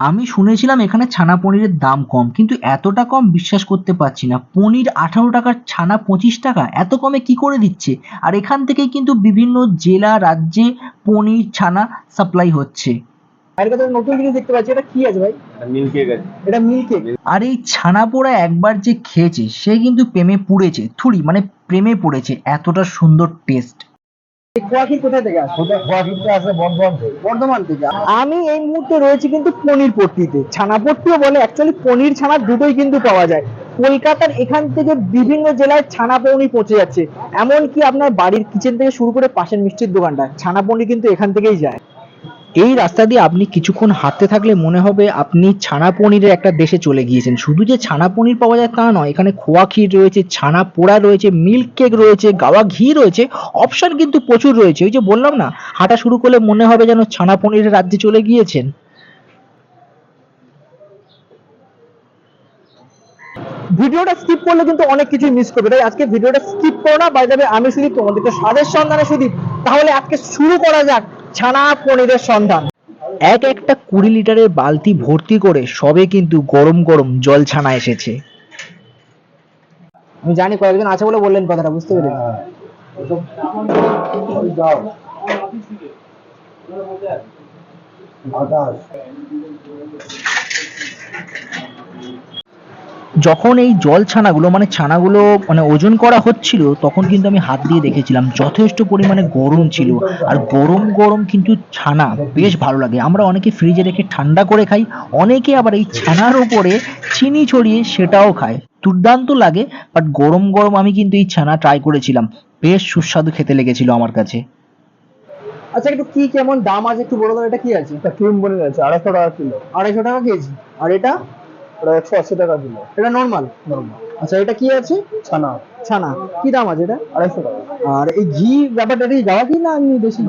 আমি শুনেছিলাম এখানে ছানা পনিরের দাম কম কিন্তু এতটা কম বিশ্বাস করতে পারছি না। পনির আঠারো টাকার ছানা পঁচিশ টাকা এত কমে কি করে দিচ্ছে? আর এখান থেকেই কিন্তু বিভিন্ন জেলা রাজ্যে পনির ছানা সাপ্লাই হচ্ছে। আর কাছে নতুন জিনিস দেখতে পাচ্ছি। এটা কি আছে ভাই? মিল্ক কেক আছে। এটা মিল্ক আর এই ছানা পোড়া একবার যে খেয়েছে সে কিন্তু প্রেমে পুড়েছে। থুড়ি মানে প্রেমে পড়েছে। এতটা সুন্দর টেস্ট খোয়াক্ষীর থেকে আসে? ওটা খোয়া কিন্তু আছে বর্ধমান থেকে। বর্ধমান থেকে। আমি এই মুহূর্তে রয়েছি কিন্তু পনির পট্টিতে। ছানা পট্টিও বলে অ্যাকচুয়ালি পনির ছানা দুটোই কিন্তু পাওয়া যায়। কলকাতার এখান থেকে বিভিন্ন জেলায় ছানা পনির পৌঁছে যাচ্ছে। এমনকি আপনার বাড়ির কিচেন থেকে শুরু করে পাশের মিষ্টির দোকানটা ছানা পনির কিন্তু এখান থেকেই যায়। এই রাস্তা দিয়ে আপনি কিছুক্ষণ হাঁটতে থাকলে মনে হবে আপনি ছানা পনিরের একটা দেশে চলে গিয়েছেন। শুধু যে ছানা পনির পাওয়া যায় তা নয়, এখানে খোয়া ক্ষীর রয়েছে, ছানা পোড়া রয়েছে, মিল্ক কেক রয়েছে, গাওয়া ঘি রয়েছে, অপশন কিন্তু প্রচুর রয়েছে। ওই যে বললাম না, হাঁটা শুরু করলে মনে হবে যেন ছানা পনিরের রাজ্যে চলে গিয়েছেন। ভিডিওটা স্কিপ করলে কিন্তু অনেক কিছুই মিস করবে। তাই আজকে ভিডিওটা স্কিপ করো না। বাই যাবে আমি শুধু তোমাদেরকে স্বাদের সন্ধানে শুধু তাহলে আজকে শুরু করা যাক। ছানা পনিরের সন্ধান। এক একটা কুড়ি লিটারের বালতি ভর্তি করে সবে কিন্তু গরম গরম জল ছানা এসেছে। আমি জানি কয়েকজন আছে বলে বললেন কথাটা বুঝতে পেরেছি। যাও যখন এই জল ছানাগুলো মানে ছানাগুলো মানে ওজন করা হচ্ছিল তখন কিন্তু আমি হাত দিয়ে দেখেছিলাম যথেষ্ট পরিমাণে গরম ছিল। আর গরম গরম কিন্তু ছানা বেশ ভালো লাগে। আমরা অনেকে ফ্রিজে রেখে ঠান্ডা করে খাই অনেকে আবার এই ছানার উপরে চিনি ছড়িয়ে সেটাও খায়। দুর্দান্ত লাগে বাট গরম গরম আমি কিন্তু এই ছানা ট্রাই করেছিলাম। বেশ সুস্বাদু খেতে লেগেছিল আমার কাছে। আচ্ছা একটু কি কেমন দাম আছে একটু বলো তো এটা কি আছে? এটা ক্রিম বনে আছে আড়াইশো টাকা কিলো। আড়াইশো টাকা কেজি। আর এটা? ওটা একশো আশি টাকা কিলো এটা নর্মাল আচ্ছা এটা কি আছে? ছানা। ছানা। কি দাম আছে এটা? আড়াইশো টাকা। আর এই ঘি ব্যাপারটা কি গাওয়া ঘি না এমনি দেশি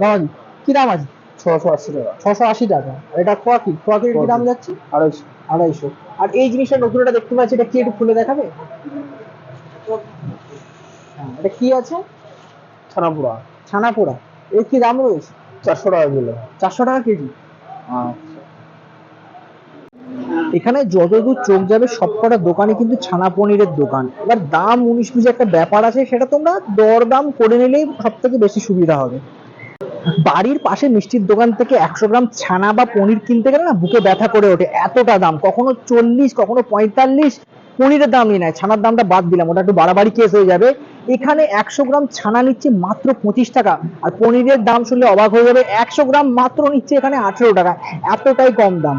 গাওয়া ঘি। কি দাম আছে? ছশো আশি টাকা। ছশো আশি টাকা। এটা খোয়া কি খোয়া কি কি দাম যাচ্ছে? আড়াইশো। আড়াইশো। আর এই জিনিসটা নতুন এটা দেখতে পাচ্ছি এটা কি একটু খুলে দেখাবে? হ্যাঁ, এটা কি আছে? ছানা পোড়া ছানা পোড়া এর কি দাম রয়েছে? চারশো টাকা কিলো। চারশো টাকা কেজি। এখানে যতদূর চোখ যাবে, সবকটা দোকানে কিন্তু ছানা পনিরের দোকান। এবার দাম উনিশ বিশ একটা ব্যাপার আছে, সেটা তোমরা দরদাম করে নিলেই সব থেকে বেশি সুবিধা হবে। বাড়ির পাশে মিষ্টির দোকান থেকে একশো গ্রাম ছানা বা পনির কিনতে গেলে না বুকে ব্যথা করে ওঠে, এতটা দাম। কখনো চল্লিশ, কখনো পঁয়তাল্লিশ, পনিরের দাম নিয়ে নেয়। ছানার দামটা বাদ দিলাম, ওটা একটু বাড়াবাড়ি কেস হয়ে যাবে। এখানে একশো গ্রাম ছানা নিচ্ছে মাত্র পঁচিশ টাকা, আর পনিরের দাম শুনলে অবাক হয়ে যাবে, একশো গ্রাম মাত্র নিচ্ছে এখানে আঠেরো টাকা। এতটাই কম দাম।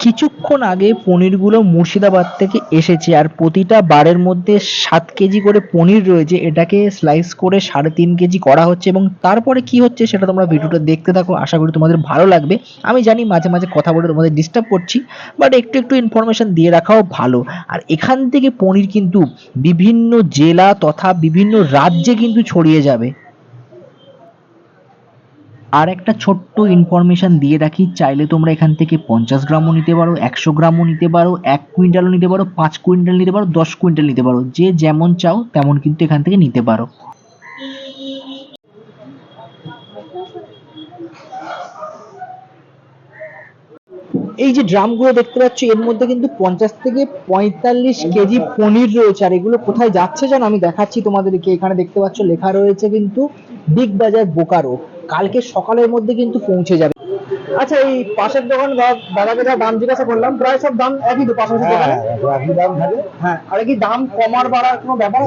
কিছুক্ষণ আগে পনিরগুলো মুর্শিদাবাদ থেকে এসেছে আর প্রতিটা বারের মধ্যে সাত কেজি করে পনির রয়েছে। এটাকে স্লাইস করে সাড়ে তিন কেজি করা হচ্ছে এবং তারপরে কি হচ্ছে সেটা তোমরা ভিডিওটা দেখতে থাকো। আশা করি তোমাদের ভালো লাগবে। আমি জানি মাঝে মাঝে কথা বলে তোমাদের ডিস্টার্ব করছি বাট একটু একটু ইনফরমেশন দিয়ে রাখাও ভালো। আর এখান থেকে পনির কিন্তু বিভিন্ন জেলা তথা বিভিন্ন রাজ্যে কিন্তু ছড়িয়ে যাবে। আর একটা ছোট্ট ইনফরমেশন দিয়ে রাখি, চাইলে তোমরা এখান থেকে পঞ্চাশ গ্রামও নিতে পারো, একশো গ্রামও নিতে পারো, এক কুইন্টালও নিতে পারো, পাঁচ কুইন্টাল নিতে পারো, দশ কুইন্টাল নিতে পারো, যে যেমন চাও তেমন কিন্তু এখান থেকে নিতে পারো। এই যে ড্রামগুলো দেখতে পাচ্ছ, এর মধ্যে কিন্তু পঞ্চাশ থেকে পঁয়তাল্লিশ কেজি পনির রয়েছে, আর এগুলো কোথায় যাচ্ছে জানো? আমি দেখাচ্ছি তোমাদেরকে, এখানে দেখতে পাচ্ছ লেখা রয়েছে কিন্তু বিগ বাজার বোকারো। কালকে সকালের মধ্যে কিন্তু পৌঁছে যাবে। আচ্ছা এই পাশের দোকান দা- দাদাকে যা দাম জিজ্ঞাসা করলাম প্রায় সব দাম একই তো পাশাপাশি দোকানে? হ্যাঁ একই দাম থাকে। হ্যাঁ আর কি দাম কমার বাড়ার কোনো ব্যাপার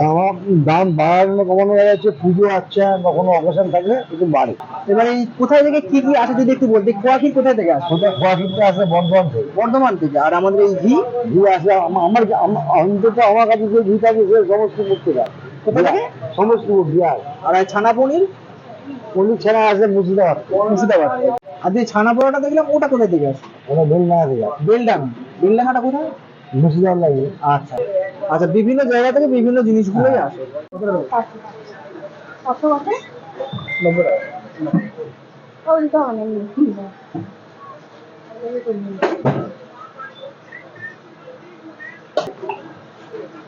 দাম বাড়ানো কমানো যাচ্ছে পুজো আসছে কখনো অকেশন থাকলে একটু বাড়ে। এবার এই কোথায় থেকে কি কি আসে যদি একটু বলতে খোয়াকি কোথায় থেকে আসে? ওটা খোয়া কিন্তু আসে বর্ধমান থেকে। বর্ধমান থেকে আর আমাদের এই ঘি? ঘি আসে আমার আমা- অন্তত আমার কাছে যে ঘি থাকে সে সমস্ত করতে পারে কোথা থেকে? সমস্ত বিহার আর এই ছানা পনির? পনির ছাড়া আসে মুর্শিদাবাদ। মুর্শিদাবাদ। আর যে ছানা পোড়াটা দেখলাম ওটা কোথায় থেকে আসে ওটা বেলনা থেকে। বেলডাঙ্গা। বেলডাঙ্গাটা কোথায়? মুর্শিদাবাদ লাগে। আচ্ছা। আচ্ছা বিভিন্ন জায়গা থেকে বিভিন্ন জিনিসগুলোই আসে। আছে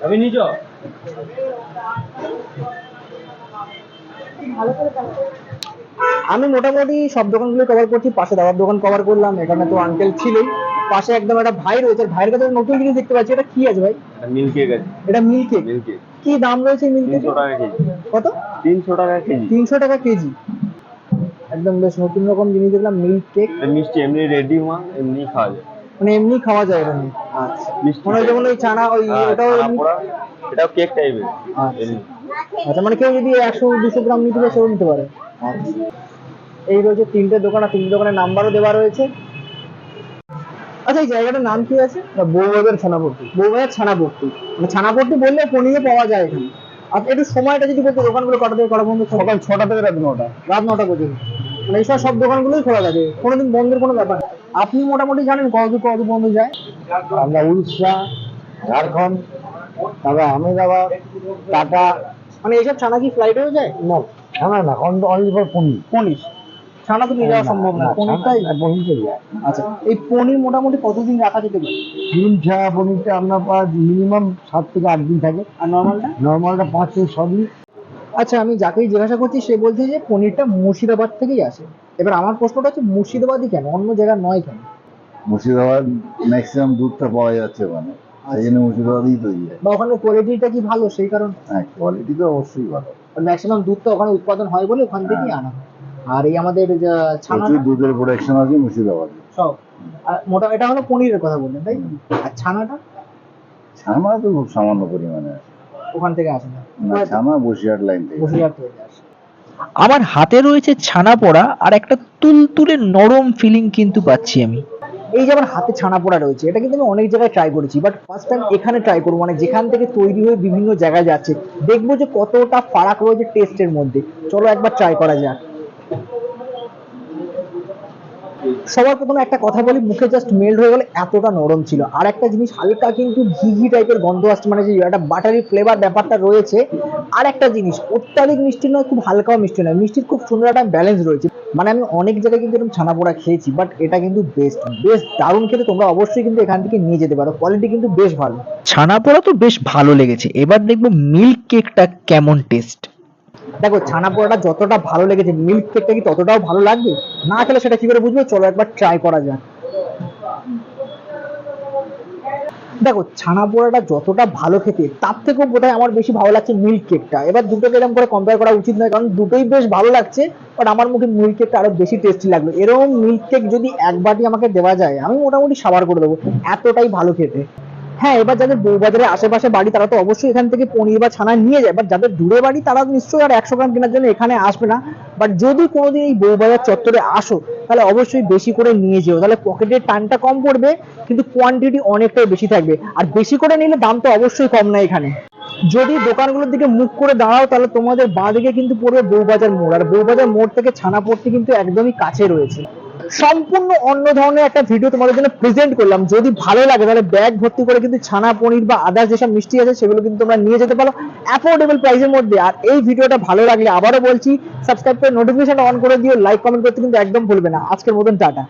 আমি নিজ ভালো করে দেখো আমি মোটামুটি সব দোকানগুলো কভার করছি পাশে দাবার দোকান কভার করলাম এখানে তো আঙ্কেল ছিলই। পাশে একদম একটা ভাই রয়েছে ভাইয়ের কাছে নতুন জিনিস দেখতে পাচ্ছি। এটা কি আছে ভাই? মিল্ক কেক আছে। এটা মিল্ক কেক কি দাম রয়েছে মিল্ক কেক তিনশো টাকা কেজি। কত? তিনশো টাকা কেজি। তিনশো টাকা কেজি। একদম বেশ নতুন রকম জিনিস দেখলাম মিল্ক কেক মিষ্টি এমনি রেডি হওয়া এমনি খাওয়া যায়। মানে এমনি খাওয়া যায় এটা নিয়ে। আচ্ছা। মিষ্টি মানে যেমন ওই চানা ওই হ্যাঁ, পোড়া, এটাও কেক টাইপের আচ্ছা। আচ্ছা মানে কেউ যদি একশো দুশো গ্রাম নিতে চায় সেও নিতে পারে। আচ্ছা। এই রয়েছে তিনটে দোকান আর তিনটে দোকানের নাম্বারও দেওয়া রয়েছে। আচ্ছা এই জায়গাটার নাম কি আছে? বৌবাজার ছানাপট্টি বৌবাজার ছানাপট্টি মানে ছানাপট্টি বললে পনিরে পাওয়া যায় এখানে। আর একটু সময়টা যদি বলতে দোকানগুলো কটা থেকে কটা পর্যন্ত সকাল ছটা থেকে রাত নটা। রাত নটা পর্যন্ত। মানে এইসব সব দোকানগুলোই খোলা থাকে। কোনোদিন বন্ধের কোনো ব্যাপার। আপনি মোটামুটি জানেন কতদূর কত বন্ধ যায়? আমরা উড়িষ্যা ঝাড়খণ্ড তারপর আহমেদাবাদ টাটা মানে এইসব ছানা কি ফ্লাইটেও যায়? না ছানা না অনলি ফর পনির। পনির। ছানা তো নিয়ে যাওয়া সম্ভব না পনিরটাই পনিরটাই যায়। আচ্ছা এই পনির মোটামুটি কতদিন রাখা যেতে পারে? ডিম ছাড়া পনিরটা আপনার মিনিমাম সাত থেকে আট দিন থাকে। আর নর্মালটা নর্মালটা পাঁচ থেকে ছ দিন। আচ্ছা আমি যাকেই জিজ্ঞাসা করছি সে বলছে যে পনিরটা মুর্শিদাবাদ থেকেই আসে। এবার আমার প্রশ্নটা হচ্ছে মুর্শিদাবাদই কেন? অন্য জায়গায় নয় কেন? মুর্শিদাবাদ ম্যাক্সিমাম দুধটা পাওয়া যাচ্ছে ওখানে সেই জন্য মুর্শিদাবাদই তৈরি হয়। বা ওখানে কোয়ালিটিটা কি ভালো? সেই কারণ। হ্যাঁ কোয়ালিটি তো অবশ্যই ভালো। ম্যাক্সিমাম দুধটা ওখানে উৎপাদন হয় বলে ওখান থেকেই আনা হয়। আর এই আমাদের যা ছানা দুধের প্রোডাকশন আছে মুর্শিদাবাদে। সব। আর মোটা এটা হলো পনিরের কথা বললেন তাই তো? আর ছানাটা? ছানা তো খুব সামান্য পরিমাণে ওখান থেকে আসে না। না ছানা বসিরহাট লাইন থেকে। বসিরহাট থেকে আসে। আমার হাতে রয়েছে ছানা পোড়া আর একটা তুলতুলে নরম ফিলিং কিন্তু পাচ্ছি আমি। এই যেমন হাতে ছানা পড়া রয়েছে এটা কিন্তু আমি অনেক জায়গায় ট্রাই করেছি বাট ফার্স্ট টাইম এখানে ট্রাই করব মানে যেখান থেকে তৈরি হয়ে বিভিন্ন জায়গায় যাচ্ছে, দেখব যে কতটা ফারাক রয়েছে টেস্টের মধ্যে। চলো একবার ট্রাই করা যাক। সবার প্রথমে একটা কথা বলি, মুখে জাস্ট মেল্ট হয়ে গেলে এতটা নরম ছিল। আর একটা জিনিস, হালকা কিন্তু ঘি ঘি টাইপের গন্ধ আসছে মানে যে একটা বাটারি ফ্লেভার ব্যাপারটা রয়েছে। আর একটা জিনিস, অত্যাধিক মিষ্টি নয়, খুব হালকাও মিষ্টি নয়। মিষ্টির খুব সুন্দর একটা ব্যালেন্স রয়েছে। মানে আমি অনেক জায়গায় কিন্তু এরকম ছানা পোড়া খেয়েছি বাট এটা কিন্তু বেস্ট বেশ দারুণ খেতে তোমরা অবশ্যই কিন্তু এখান থেকে নিয়ে যেতে পারো। কোয়ালিটি কিন্তু বেশ ভালো। ছানা পোড়া তো বেশ ভালো লেগেছে। এবার দেখব মিল্ক কেকটা কেমন টেস্ট দেখো ছানা পোড়াটা যতটা ভালো লেগেছে মিল্ক কেকটা কি ততটাও ভালো লাগবে? না খেলে সেটা কি করে বুঝবে? চলো একবার ট্রাই করা যাক। দেখো ছানা পোড়াটা যতটা ভালো খেতে, তার থেকেও বোধহয় আমার বেশি ভালো লাগছে মিল্ক কেকটা এবার দুটোকে এরকম করে কম্পেয়ার করা উচিত নয়, কারণ দুটোই বেশ ভালো লাগছে বাট আমার মুখে মিল্ক কেকটা আরও বেশি টেস্টি লাগল। এরকম মিল্ক কেক যদি এক বাটি আমাকে দেওয়া যায়, আমি মোটামুটি সাবার করে দেবো, এতটাই ভালো খেতে। হ্যাঁ এবার যাদের বউবাজারের আশেপাশে বাড়ি, তারা তো অবশ্যই এখান থেকে পনির বা ছানা নিয়ে যায়। বাট যাদের দূরে বাড়ি, তারা নিশ্চয়ই আর একশো গ্রাম কেনার জন্য এখানে আসবে না। বাট যদি কোনোদিন এই বউবাজার চত্বরে আসো, তাহলে অবশ্যই বেশি করে নিয়ে যেও। তাহলে পকেটের টানটা কম পড়বে, কিন্তু কোয়ান্টিটি অনেকটাই বেশি থাকবে। আর বেশি করে নিলে দাম তো অবশ্যই কম না এখানে। যদি দোকানগুলোর দিকে মুখ করে দাঁড়াও, তাহলে তোমাদের বাঁ দিকে কিন্তু পড়বে বউবাজার মোড়। আর বউবাজার মোড় থেকে ছানাপট্টি কিন্তু একদমই কাছে রয়েছে। সম্পূর্ণ অন্য ধরনের একটা ভিডিও তোমাদের জন্য প্রেজেন্ট করলাম। যদি ভালো লাগে, তাহলে ব্যাগ ভর্তি করে কিন্তু ছানা পনির বা আদার্স যেসব মিষ্টি আছে, সেগুলো কিন্তু তোমরা নিয়ে যেতে পারো অ্যাফোর্ডেবল প্রাইসের মধ্যে। আর এই ভিডিওটা ভালো লাগলে আবারও বলছি সাবস্ক্রাইব করে নোটিফিকেশন অন করে দিও লাইক কমেন্ট করতে কিন্তু একদম ভুলবে না। আজকের মতন, টাটা।